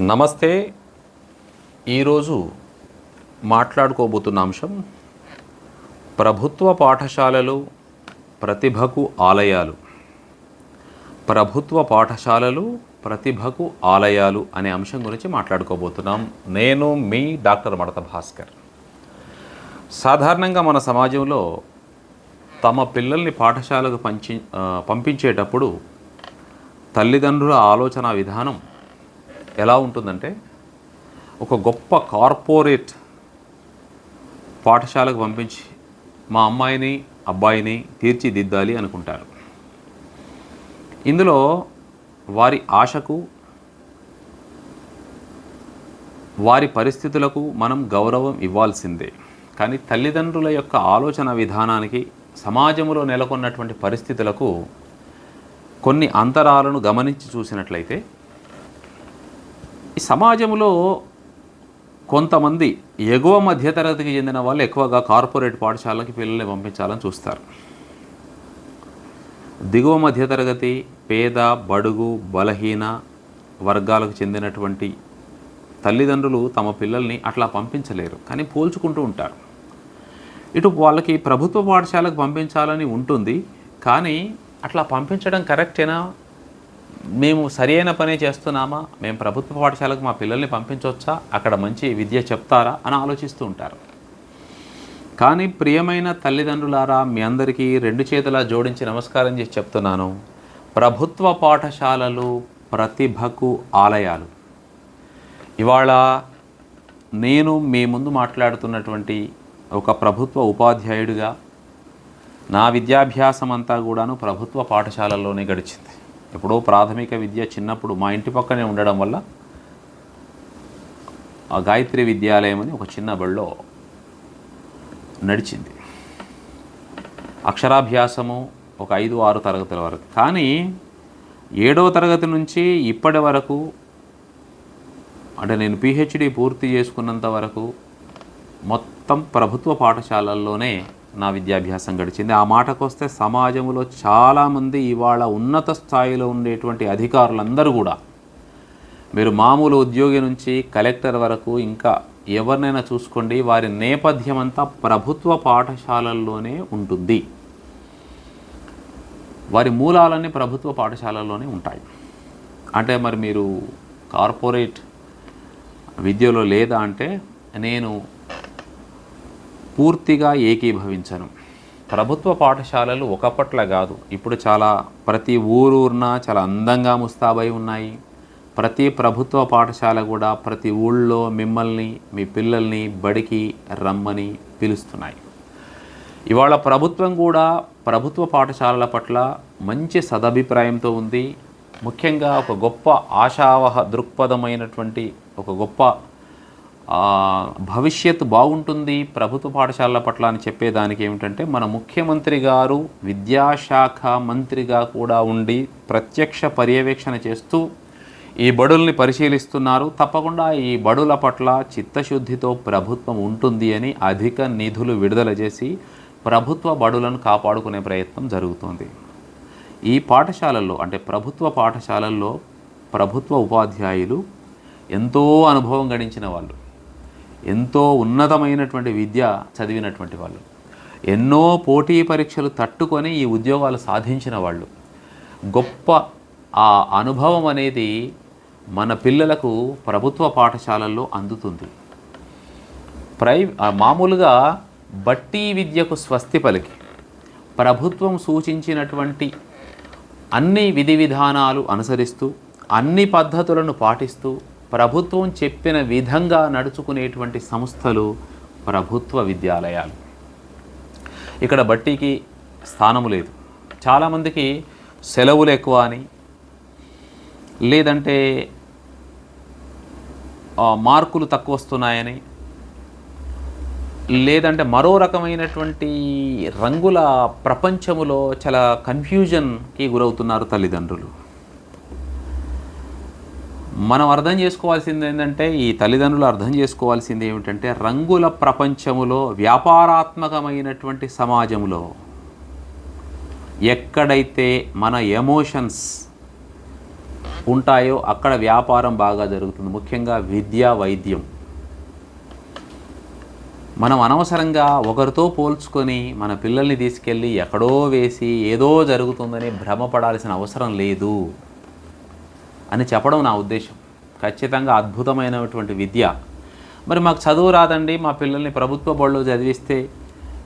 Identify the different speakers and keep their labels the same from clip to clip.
Speaker 1: నమస్తే. ఈరోజు మాట్లాడుకోబోతున్న అంశం ప్రభుత్వ పాఠశాలలు ప్రతిభకు ఆలయాలు. ప్రభుత్వ పాఠశాలలు ప్రతిభకు ఆలయాలు అనే అంశం గురించి మాట్లాడుకోబోతున్నాం. నేను మీ డాక్టర్ మడత భాస్కర్. సాధారణంగా మన సమాజంలో తమ పిల్లల్ని పాఠశాలకు పంచి పంపించేటప్పుడు తల్లిదండ్రుల ఆలోచన విధానం ఎలా ఉంటుందంటే ఒక గొప్ప కార్పొరేట్ పాఠశాలకు పంపించి మా అమ్మాయిని అబ్బాయిని తీర్చిదిద్దాలి అనుకుంటారు. ఇందులో వారి ఆశకు వారి పరిస్థితులకు మనం గౌరవం ఇవ్వాల్సిందే. కానీ తల్లిదండ్రుల యొక్క ఆలోచన విధానానికి సమాజంలో నెలకొన్నటువంటి పరిస్థితులకు కొన్ని అంతరాలను గమనించి చూసినట్లయితే సమాజంలో కొంతమంది ఎగువ మధ్యతరగతికి చెందిన వాళ్ళు ఎక్కువగా కార్పొరేట్ పాఠశాలకి పిల్లల్ని పంపించాలని చూస్తారు. దిగువ మధ్యతరగతి పేద బడుగు బలహీన వర్గాలకు చెందినటువంటి తల్లిదండ్రులు తమ పిల్లల్ని అట్లా పంపించలేరు. కానీ పోల్చుకుంటూ ఉంటారు. ఇటు వాళ్ళకి ప్రభుత్వ పాఠశాలకు పంపించాలని ఉంటుంది. కానీ అట్లా పంపించడం కరెక్టేనా? మేము సరైన పనే చేస్తున్నామా? మేము ప్రభుత్వ పాఠశాలకు మా పిల్లల్ని పంపించవచ్చా అక్కడ మంచి విద్య చెప్తారా? అని ఆలోచిస్తూ ఉంటారు. కానీ ప్రియమైన తల్లిదండ్రులారా మీ అందరికీ రెండు చేతులా జోడించి నమస్కారం చేసి చెప్తున్నాను. ప్రభుత్వ పాఠశాలలు ప్రతిభకు ఆలయాలు. ఇవాళ నేను మీ ముందు మాట్లాడుతున్నటువంటి ఒక ప్రభుత్వ ఉపాధ్యాయుడిగా నా విద్యాభ్యాసం అంతా కూడాను ప్రభుత్వ పాఠశాలల్లోనే గడిచింది. ఎప్పుడో ప్రాథమిక విద్య చిన్నప్పుడు మా ఇంటి పక్కనే ఉండడం వల్ల ఆ గాయత్రి విద్యాలయం అని ఒక చిన్న బడిలో నడిచింది. అక్షరాభ్యాసము ఒక ఐదు ఆరు తరగతుల వరకు. కానీ ఏడవ తరగతి నుంచి ఇప్పటి వరకు అంటే నేను పిహెచ్డి పూర్తి చేసుకున్నంత వరకు మొత్తం ప్రభుత్వ పాఠశాలల్లోనే నా విద్యాభ్యాసం గడిచింది. ఆ మాటకు వస్తే సమాజంలో చాలామంది ఇవాళ ఉన్నత స్థాయిలో ఉండేటువంటి అధికారులందరూ కూడా మీరు మామూలు ఉద్యోగి నుంచి కలెక్టర్ వరకు ఇంకా ఎవరినైనా చూసుకోండి వారి నేపథ్యం అంతా ప్రభుత్వ పాఠశాలల్లోనే ఉంటుంది. వారి మూలాలన్నీ ప్రభుత్వ పాఠశాలల్లోనే ఉంటాయి. అంటే మరి మీరు కార్పొరేట్ విద్యలో లేదా అంటే నేను పూర్తిగా ఏకీభవించను. ప్రభుత్వ పాఠశాలలు ఒకప్పట్ల కాదు. ఇప్పుడు చాలా ప్రతి ఊరూరున చాలా అందంగా ముస్తాబై ఉన్నాయి. ప్రతి ప్రభుత్వ పాఠశాల కూడా ప్రతి ఊళ్ళో మిమ్మల్ని మీ పిల్లల్ని బడికి రమ్మని పిలుస్తున్నాయి. ఇవాళ ప్రభుత్వం కూడా ప్రభుత్వ పాఠశాలల పట్ల మంచి సదభిప్రాయంతో ఉంది. ముఖ్యంగా ఒక గొప్ప ఆశావహ దృక్పథమైనటువంటి ఒక గొప్ప భవిష్యత్తు బాగుంటుంది ప్రభుత్వ పాఠశాలల పట్ల అని చెప్పేదానికి ఏమిటంటే మన ముఖ్యమంత్రి గారు విద్యాశాఖ మంత్రిగా కూడా ఉండి ప్రత్యక్ష పర్యవేక్షణ చేస్తూ ఈ బడుల్ని పరిశీలిస్తున్నారు. తప్పకుండా ఈ బడుల పట్ల చిత్తశుద్ధితో ప్రభుత్వం ఉంటుంది అని అధిక నిధులు విడుదల చేసి ప్రభుత్వ బడులను కాపాడుకునే ప్రయత్నం జరుగుతుంది. ఈ పాఠశాలల్లో అంటే ప్రభుత్వ పాఠశాలల్లో ప్రభుత్వ ఉపాధ్యాయులు ఎంతో అనుభవం గడించిన వాళ్ళు. ఎంతో ఉన్నతమైనటువంటి విద్య చదివినటువంటి వాళ్ళు. ఎన్నో పోటీ పరీక్షలు తట్టుకొని ఈ ఉద్యోగాలు సాధించిన వాళ్ళు. గొప్ప ఆ అనుభవం అనేది మన పిల్లలకు ప్రభుత్వ పాఠశాలల్లో అందుతుంది. ప్రై మామూలుగా బట్టి విద్యకు స్వస్తి పలికి. ప్రభుత్వం సూచించినటువంటి అన్ని విధి విధానాలు అనుసరిస్తూ అన్ని పద్ధతులను పాటిస్తూ ప్రభుత్వం చెప్పిన విధంగా నడుచుకునేటువంటి సంస్థలు ప్రభుత్వ విద్యాలయాలు. ఇక్కడ బట్టీకి స్థానము లేదు. చాలామందికి సెలవులు ఎక్కువ అని లేదంటే మార్కులు తక్కువ వస్తున్నాయని లేదంటే మరో రకమైనటువంటి రంగుల ప్రపంచములో చాలా కన్ఫ్యూజన్కి గురవుతున్నారు తల్లిదండ్రులు. మనం అర్థం చేసుకోవాల్సింది ఏంటంటే ఈ తల్లిదండ్రులు అర్థం చేసుకోవాల్సింది ఏమిటంటే రంగుల ప్రపంచములో వ్యాపారాత్మకమైనటువంటి సమాజంలో ఎక్కడైతే మన ఎమోషన్స్ ఉంటాయో అక్కడ వ్యాపారం బాగా జరుగుతుంది. ముఖ్యంగా విద్య వైద్యం. మనం అనవసరంగా ఒకరితో పోల్చుకొని మన పిల్లల్ని తీసుకెళ్ళి ఎక్కడో వేసి ఏదో జరుగుతుందని భ్రమపడాల్సిన అవసరం లేదు. అని చెప్పడం నా ఉద్దేశం. ఖచ్చితంగా అద్భుతమైనటువంటి విద్య. మరి మాకు చదువు రాదండి మా పిల్లల్ని ప్రభుత్వ బడిలో చదివిస్తే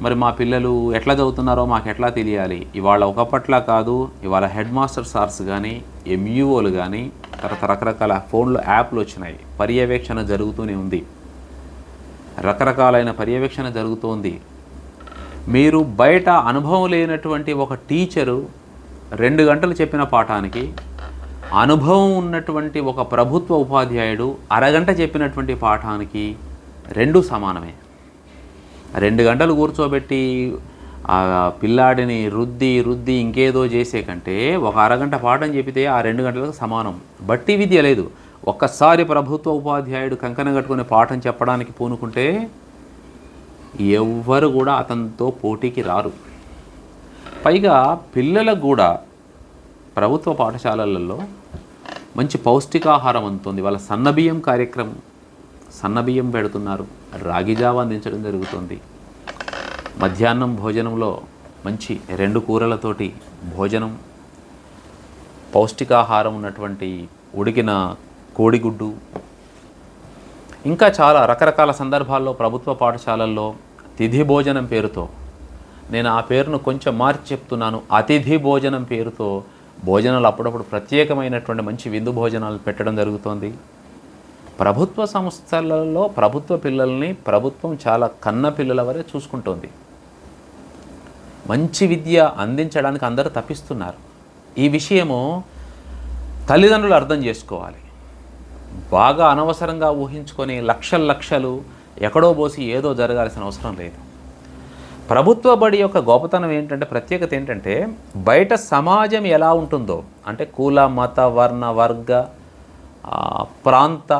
Speaker 1: మరి మా పిల్లలు ఎట్లా చదువుతున్నారో మాకు ఎట్లా తెలియాలి? ఇవాళ ఒకప్పట్లా కాదు ఇవాళ హెడ్ మాస్టర్ సార్స్ కానీ ఎంయూఓలు కానీ తర్వాత రకరకాల ఫోన్లో యాప్లు వచ్చినాయి. పర్యవేక్షణ జరుగుతూనే ఉంది. రకరకాలైన పర్యవేక్షణ జరుగుతోంది. మీరు బయట అనుభవం లేనటువంటి ఒక టీచరు రెండు గంటలు చెప్పిన పాఠానికి అనుభవం ఉన్నటువంటి ఒక ప్రభుత్వ ఉపాధ్యాయుడు అరగంట చెప్పినటువంటి పాఠానికి రెండు సమానమే. రెండు గంటలు కూర్చోబెట్టి పిల్లాడిని రుద్ది రుద్ది ఇంకేదో చేసే కంటే ఒక అరగంట పాఠం చెప్పితే ఆ రెండు గంటలకు సమానం. బట్టి విద్య లేదు. ఒక్కసారి ప్రభుత్వ ఉపాధ్యాయుడు కంకణ కట్టుకునే పాఠం చెప్పడానికి పూనుకుంటే ఎవ్వరు కూడా అతనితో పోటీకి రారు. పైగా పిల్లలకు కూడా ప్రభుత్వ పాఠశాలలలో మంచి పౌష్టికాహారం అందుతుంది. వాళ్ళ సన్నబియ్యం కార్యక్రమం సన్నబియ్యం పెడుతున్నారు. రాగిజావ అందించడం జరుగుతుంది. మధ్యాహ్నం భోజనంలో మంచి రెండు కూరలతోటి భోజనం పౌష్టికాహారం ఉన్నటువంటి ఉడికిన కోడిగుడ్డు ఇంకా చాలా రకరకాల సందర్భాల్లో ప్రభుత్వ పాఠశాలల్లో తిథి భోజనం పేరుతో నేను ఆ పేరును కొంచెం మార్చి చెప్తున్నాను. అతిథి భోజనం పేరుతో భోజనాలు అప్పుడప్పుడు ప్రత్యేకమైనటువంటి మంచి విందు భోజనాలు పెట్టడం జరుగుతోంది. ప్రభుత్వ సంస్థలలో ప్రభుత్వ పిల్లల్ని ప్రభుత్వం చాలా కన్న పిల్లల వరే చూసుకుంటోంది. మంచి విద్య అందించడానికి అందరూ తప్పిస్తున్నారు. ఈ విషయము తల్లిదండ్రులు అర్థం చేసుకోవాలి. బాగా అనవసరంగా ఊహించుకొని లక్షలు లక్షలు ఎక్కడో పోసి ఏదో జరగాల్సిన అవసరం లేదు. ప్రభుత్వ బడి యొక్క గొప్పతనం ఏంటంటే ప్రత్యేకత ఏంటంటే బయట సమాజం ఎలా ఉంటుందో అంటే కుల మత వర్ణ వర్గ ప్రాంత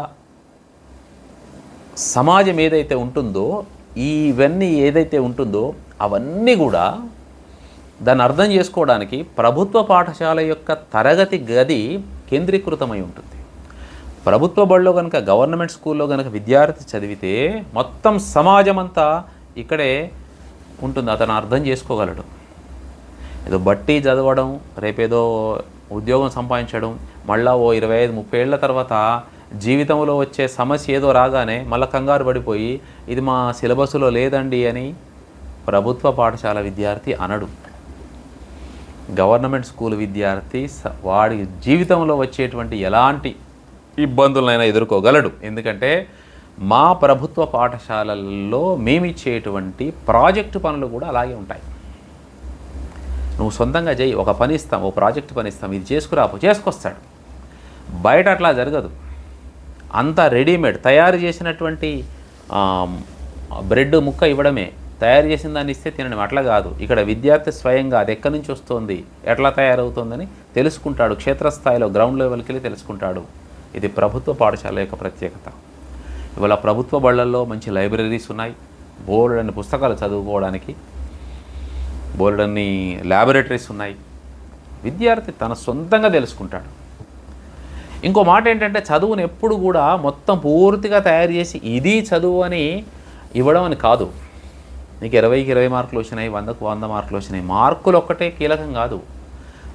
Speaker 1: సమాజం ఏదైతే ఉంటుందో ఇవన్నీ ఏదైతే ఉంటుందో అవన్నీ కూడా దాన్ని అర్థం చేసుకోవడానికి ప్రభుత్వ పాఠశాల యొక్క తరగతి గది కేంద్రీకృతమై ఉంటుంది. ప్రభుత్వ బడిలో కనుక గవర్నమెంట్ స్కూల్లో కనుక విద్యార్థి చదివితే మొత్తం సమాజం అంతా ఇక్కడే ఉంటుంది అతను అర్థం చేసుకోగలడు. ఏదో బట్టి చదవడం రేపేదో ఉద్యోగం సంపాదించడం మళ్ళా ఓ ఇరవై ఐదు ముప్పై ఏళ్ళ తర్వాత జీవితంలో వచ్చే సమస్య ఏదో రాగానే మళ్ళీ కంగారు పడిపోయి ఇది మా సిలబస్లో లేదండి అని ప్రభుత్వ పాఠశాల విద్యార్థి అనడు. గవర్నమెంట్ స్కూల్ విద్యార్థి స- వాడి జీవితంలో వచ్చేటువంటి ఎలాంటి ఇబ్బందులనైనా ఎదుర్కోగలడు. ఎందుకంటే మా ప్రభుత్వ పాఠశాలల్లో మేమిచ్చేటువంటి ప్రాజెక్టు పనులు కూడా అలాగే ఉంటాయి. నువ్వు సొంతంగా చేయి ఒక పని ఇస్తాం ఓ ప్రాజెక్ట్ పని ఇస్తాం ఇది చేసుకురాపో చేసుకొస్తాడు. బయట అట్లా జరగదు. అంతా రెడీమేడ్ తయారు చేసినటువంటి బ్రెడ్ ముక్క ఇవ్వడమే. తయారు చేసిన దాన్ని ఇస్తే తినడం అట్లా కాదు. ఇక్కడ విద్యార్థి స్వయంగా అది ఎక్కడి నుంచి వస్తుంది ఎట్లా తయారవుతుందని తెలుసుకుంటాడు. క్షేత్రస్థాయిలో గ్రౌండ్ లెవెల్కి వెళ్ళి తెలుసుకుంటాడు. ఇది ప్రభుత్వ పాఠశాల యొక్క ప్రత్యేకత. ఇవాళ ప్రభుత్వ బళ్ళల్లో మంచి లైబ్రరీస్ ఉన్నాయి. బోర్డని పుస్తకాలు చదువుకోవడానికి బోర్డన్ని ల్యాబొరేటరీస్ ఉన్నాయి. విద్యార్థి తన సొంతంగా తెలుసుకుంటాడు. ఇంకో మాట ఏంటంటే చదువుని ఎప్పుడు కూడా మొత్తం పూర్తిగా తయారు చేసి ఇది చదువు అని ఇవ్వడం అని కాదు. నీకు ఇరవైకి ఇరవై మార్కులు వచ్చినాయి వందకు వంద మార్కులు వచ్చినాయి. మార్కులు ఒక్కటే కీలకం కాదు.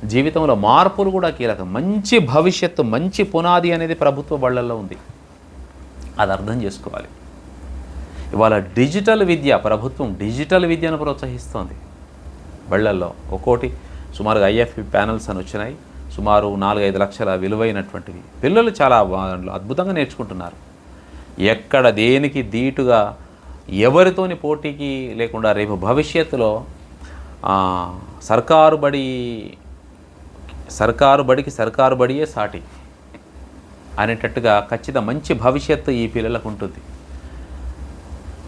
Speaker 1: జీవితంలో మార్పులు కూడా కీలకం. మంచి భవిష్యత్తు మంచి పునాది అనేది ప్రభుత్వ బళ్ళల్లో ఉంది. అది అర్థం చేసుకోవాలి. ఇవాళ డిజిటల్ విద్య ప్రభుత్వం డిజిటల్ విద్యను ప్రోత్సహిస్తోంది. బళ్ళల్లో ఒక్కోటి సుమారుగా ఐఎఫ్ఈ ప్యానల్స్ అని వచ్చినాయి. సుమారు నాలుగైదు లక్షల విలువైనటువంటివి. పిల్లలు చాలా అద్భుతంగా నేర్చుకుంటున్నారు. ఎక్కడ దేనికి దీటుగా ఎవరితోని పోటీకి లేకుండా రేపు భవిష్యత్తులో సర్కారు బడి సర్కారు బడికి సర్కారు బడియే సాటి. అనేటట్టుగా ఖచ్చితంగా మంచి భవిష్యత్తు ఈ పిల్లలకు ఉంటుంది.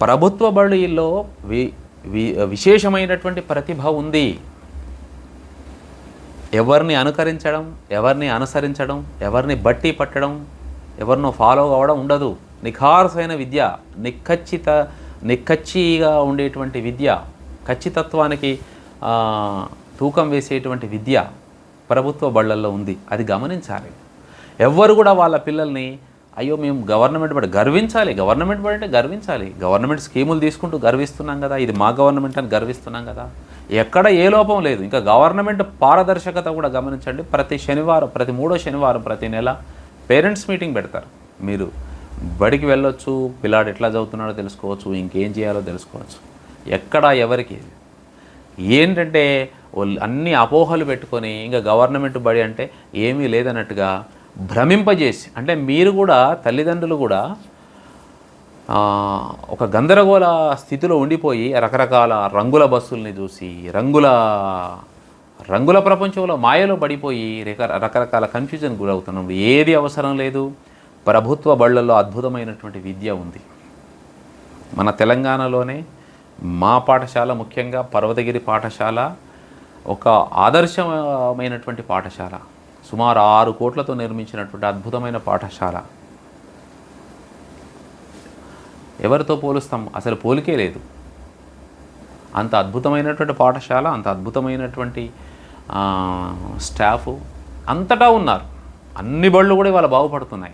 Speaker 1: ప్రభుత్వ బడిలో వి వి- విశేషమైనటువంటి ప్రతిభ ఉంది. ఎవరిని అనుకరించడం ఎవరిని అనుసరించడం ఎవరిని బట్టి పట్టడం ఎవరినో ఫాలో అవ్వడం ఉండదు. నిఖారసైన విద్య నిఖచ్చిత నిఖచ్చిగా ఉండేటువంటి విద్య ఖచ్చితత్వానికి తూకం వేసేటువంటి విద్య ప్రభుత్వ బళ్ళల్లో ఉంది. అది గమనించాలి. ఎవ్వరు కూడా వాళ్ళ పిల్లల్ని అయ్యో మేము గవర్నమెంట్ బడి గర్వించాలి గవర్నమెంట్ బడి అంటే గర్వించాలి. గవర్నమెంట్ స్కీములు తీసుకుంటూ గర్విస్తున్నాం కదా ఇది మా గవర్నమెంట్ అని గర్విస్తున్నాం కదా. ఎక్కడ ఏ లోపం లేదు. ఇంకా గవర్నమెంట్ పారదర్శకత కూడా గమనించండి. ప్రతి శనివారం ప్రతి మూడో శనివారం ప్రతి నెల పేరెంట్స్ మీటింగ్ పెడతారు. మీరు బడికి వెళ్ళొచ్చు పిల్లాడు ఎట్లా చదువుతున్నాడో తెలుసుకోవచ్చు ఇంకేం చేయాలో తెలుసుకోవచ్చు. ఎక్కడ ఎవరికి ఏంటంటే వాళ్ళు అన్ని అపోహలు పెట్టుకొని ఇంకా గవర్నమెంట్ బడి అంటే ఏమీ లేదన్నట్టుగా భ్రమింపజేసి అంటే మీరు కూడా తల్లిదండ్రులు కూడా ఒక గందరగోళ స్థితిలో ఉండిపోయి రకరకాల రంగుల బస్సుల్ని చూసి రంగుల రంగుల ప్రపంచంలో మాయలో పడిపోయి రకరకాల కన్ఫ్యూజన్ గురవుతున్నాం ఏది అవసరం లేదు. ప్రభుత్వ బళ్ళల్లో అద్భుతమైనటువంటి విద్య ఉంది. మన తెలంగాణలోనే మా పాఠశాల ముఖ్యంగా పర్వతగిరి పాఠశాల ఒక ఆదర్శమైనటువంటి పాఠశాల. సుమారు ఆరు కోట్లతో నిర్మించినటువంటి అద్భుతమైన పాఠశాల. ఎవరితో పోలుస్తాం? అసలు పోలికే లేదు. అంత అద్భుతమైనటువంటి పాఠశాల అంత అద్భుతమైనటువంటి స్టాఫ్ అంతటా ఉన్నారు. అన్ని బళ్ళు కూడా ఇవాళ బాగుపడుతున్నాయి.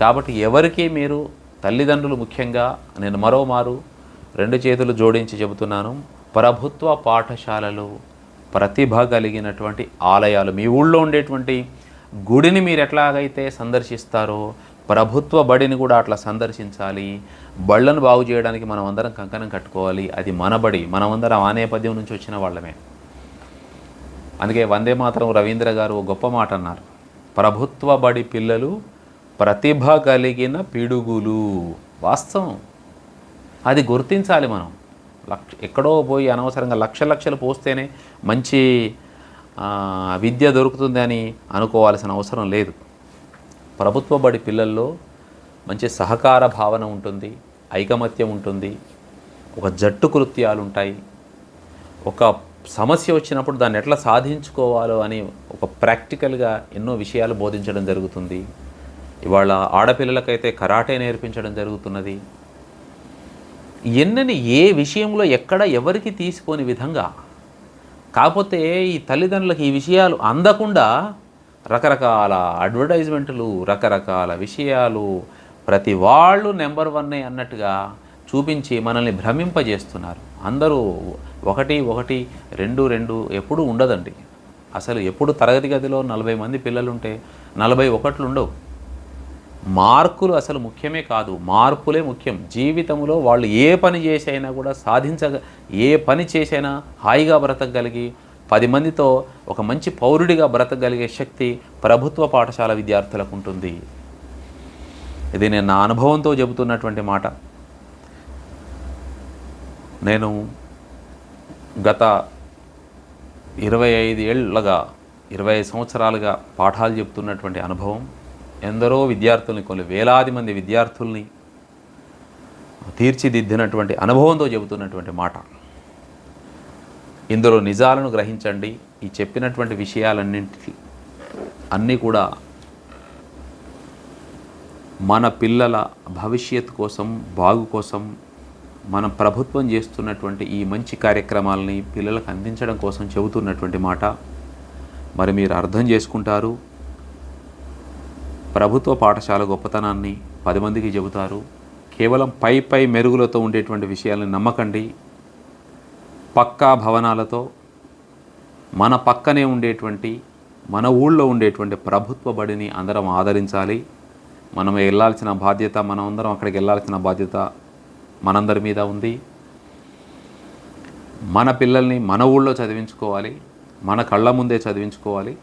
Speaker 1: కాబట్టి ఎవరికి మీరు తల్లిదండ్రులు ముఖ్యంగా నేను మరోమారు రెండు చేతులు జోడించి చెబుతున్నాను ప్రభుత్వ పాఠశాలలు ప్రతిభ కలిగినటువంటి ఆలయాలు. మీ ఊళ్ళో ఉండేటువంటి గుడిని మీరు ఎట్లాగైతే సందర్శిస్తారో ప్రభుత్వ బడిని కూడా అట్లా సందర్శించాలి. బళ్ళను బాగు చేయడానికి మనం అందరం కంకణం కట్టుకోవాలి. అది మన బడి. మనమందరం ఆ నేపథ్యం నుంచి వచ్చిన వాళ్ళమే. అందుకే వందే మాత్రం రవీంద్ర గారు గొప్ప మాట అన్నారు. ప్రభుత్వ బడి పిల్లలు ప్రతిభ కలిగిన పిడుగులు. వాస్తవం. అది గుర్తించాలి మనం. లక్ష ఎక్కడో పోయి అనవసరంగా లక్ష లక్షలు పోస్తేనే మంచి విద్య దొరుకుతుంది అని అనుకోవాల్సిన అవసరం లేదు. ప్రభుత్వ బడి పిల్లల్లో మంచి సహకార భావన ఉంటుంది ఐకమత్యం ఉంటుంది ఒక జట్టు కృత్యాలు ఉంటాయి ఒక సమస్య వచ్చినప్పుడు దాన్ని ఎట్లా సాధించుకోవాలో అని ఒక ప్రాక్టికల్గా ఎన్నో విషయాలు బోధించడం జరుగుతుంది. ఇవాళ ఆడపిల్లలకైతే కరాటే నేర్పించడం జరుగుతున్నది. ఎన్నని ఏ విషయంలో ఎక్కడ ఎవరికి తీసుకోని విధంగా. కాకపోతే ఈ తల్లిదండ్రులకు ఈ విషయాలు అందకుండా రకరకాల అడ్వర్టైజ్మెంట్లు రకరకాల విషయాలు ప్రతి వాళ్ళు నెంబర్ వన్నే అన్నట్టుగా చూపించి మనల్ని భ్రమింపజేస్తున్నారు. అందరూ ఒకటి ఒకటి రెండు రెండు ఎప్పుడూ ఉండదండి. అసలు ఎప్పుడు తరగతి గదిలో నలభై మంది పిల్లలుంటే నలభై ఒకట్లు ఉండవు. మార్కులు అసలు ముఖ్యమే కాదు మార్పులే ముఖ్యం. జీవితంలో వాళ్ళు ఏ పని చేసైనా కూడా సాధించగ ఏ పని చేసైనా హాయిగా బ్రతకగలిగి పది మందితో ఒక మంచి పౌరుడిగా బ్రతకగలిగే శక్తి ప్రభుత్వ పాఠశాల విద్యార్థులకు ఉంటుంది. ఇది నేను నా అనుభవంతో చెబుతున్నటువంటి మాట. నేను గత ఇరవై ఐదు ఏళ్ళగా ఇరవై సంవత్సరాలుగా పాఠాలు చెబుతున్నటువంటి అనుభవం. ఎందరో విద్యార్థుల్ని కొన్ని వేలాది మంది విద్యార్థుల్ని తీర్చిదిద్దినటువంటి అనుభవంతో చెబుతున్నటువంటి మాట. ఇందులో నిజాలను గ్రహించండి. ఈ చెప్పినటువంటి విషయాలన్నింటి అన్నీ కూడా మన పిల్లల భవిష్యత్ కోసం బాగు కోసం మన ప్రభుత్వం చేస్తున్నటువంటి ఈ మంచి కార్యక్రమాలని పిల్లలకు అందించడం కోసం చెబుతున్నటువంటి మాట. మరి మీరు అర్థం చేసుకుంటారు. ప్రభుత్వ పాఠశాల గొప్పతనాన్ని పది మందికి చెబుతారు. కేవలం పై పై మెరుగులతో ఉండేటువంటి విషయాలను నమ్మకండి. పక్కా భవనాలతో మన పక్కనే ఉండేటువంటి మన ఊళ్ళో ఉండేటువంటి ప్రభుత్వ బడిని అందరం ఆదరించాలి. మనం వెళ్ళాల్సిన బాధ్యత మనం అందరం అక్కడికి వెళ్ళాల్సిన బాధ్యత మనందరి మీద ఉంది. మన పిల్లల్ని మన ఊళ్ళో చదివించుకోవాలి. మన కళ్ళ ముందే చదివించుకోవాలి.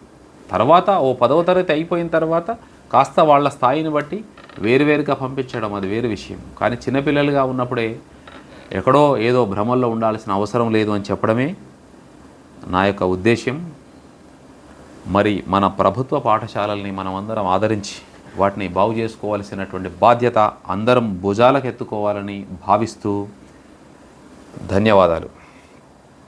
Speaker 1: తర్వాత ఓ పదవ తరగతి అయిపోయిన తర్వాత కాస్త వాళ్ళ స్థాయిని బట్టి వేరువేరుగా పంపించడం అది వేరు విషయం. కానీ చిన్నపిల్లలుగా ఉన్నప్పుడే ఎక్కడో ఏదో భ్రమల్లో ఉండాల్సిన అవసరం లేదు అని చెప్పడమే నా యొక్క ఉద్దేశ్యం. మరి మన ప్రభుత్వ పాఠశాలల్ని మనం అందరం ఆదరించి వాటిని బాగు చేసుకోవాల్సినటువంటి బాధ్యత అందరం భుజాలకు ఎత్తుకోవాలని భావిస్తూ ధన్యవాదాలు.